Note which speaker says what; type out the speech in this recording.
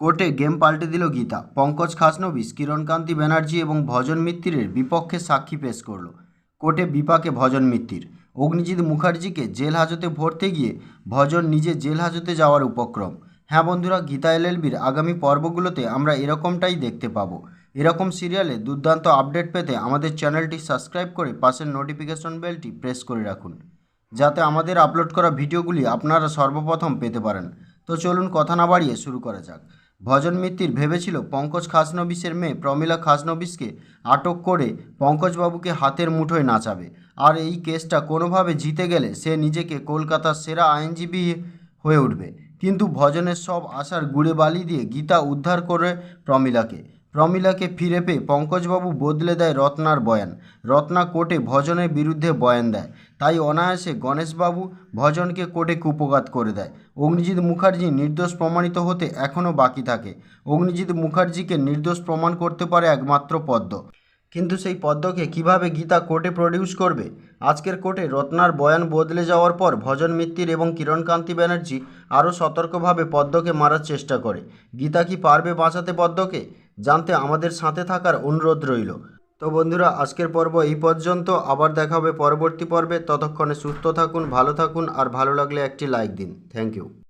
Speaker 1: কোর্টে গেম পাল্টে দিল গীতা। পঙ্কজ খাসনবিস কিরণকান্তি ব্যানার্জি এবং ভজন মিত্তিরের বিপক্ষে সাক্ষী পেশ করল। কোর্টে বিপাকে ভজন মিত্তির। অগ্নিজিৎ মুখার্জিকে জেল হাজতে ভরতে গিয়ে ভজন নিজে জেল হাজতে যাওয়ার উপক্রম। হ্যাঁ বন্ধুরা, গীতা এলএলবির আগামী পর্বগুলোতে আমরা এরকমটাই দেখতে পাবো। এরকম সিরিয়ালে দুর্দান্ত আপডেট পেতে আমাদের চ্যানেলটি সাবস্ক্রাইব করে পাশের নোটিফিকেশন বেলটি প্রেস করে রাখুন, যাতে আমাদের আপলোড করা ভিডিওগুলি আপনারা সর্বপ্রথম পেতে পারেন। তো চলুন কথা না বাড়িয়ে শুরু করা যাক। ভজন মিত্তির ভেবেছিল পঙ্কজ খাসনবিশের মেয়ে প্রমীলা খাসনবিশকে আটক করে পঙ্কজবাবুকে হাতের মুঠোয় নাচাবে। আর এই কেসটা কোনোভাবে জিতে গেলে সে নিজেকে কলকাতার সেরা আইনজীবী হয়ে উঠবে। কিন্তু ভজনের সব আশার গুড়ে বালি দিয়ে গীতা উদ্ধার করে প্রমিলাকে। প্রমিলাকে ফিরে পেয়ে পঙ্কজবাবু বদলে দেয় রত্নার বয়ান। রত্না কোর্টে ভজনের বিরুদ্ধে বয়ান দেয়। তাই অনায়াসে গণেশবাবু ভজনকে কোর্টে কুপঘাত করে দেয়। অগ্নিজিৎ মুখার্জি নির্দোষ প্রমাণিত হতে এখনও বাকি থাকে। অগ্নিজিৎ মুখার্জিকে নির্দোষ প্রমাণ করতে পারে একমাত্র পদ্ম। কিন্তু সেই পদ্মকে কীভাবে গীতা কোর্টে প্রডিউস করবে? আজকের কোর্টে রত্নার বয়ান বদলে যাওয়ার পর ভজন মিত্তির এবং কিরণকান্তি ব্যানার্জি আরও সতর্কভাবে পদ্মকে মারার চেষ্টা করে। গীতা কি পারবে বাঁচাতে পদ্মকে? জানতে আমাদের সাথে থাকার অনুরোধ রইল। তো বন্ধুরা, আজকের পর্ব এই পর্যন্ত। আবার দেখা হবে পরবর্তী পর্বে। ততক্ষণে সুস্থ থাকুন, ভালো থাকুন, আর ভালো লাগলে একটি লাইক দিন। Thank you.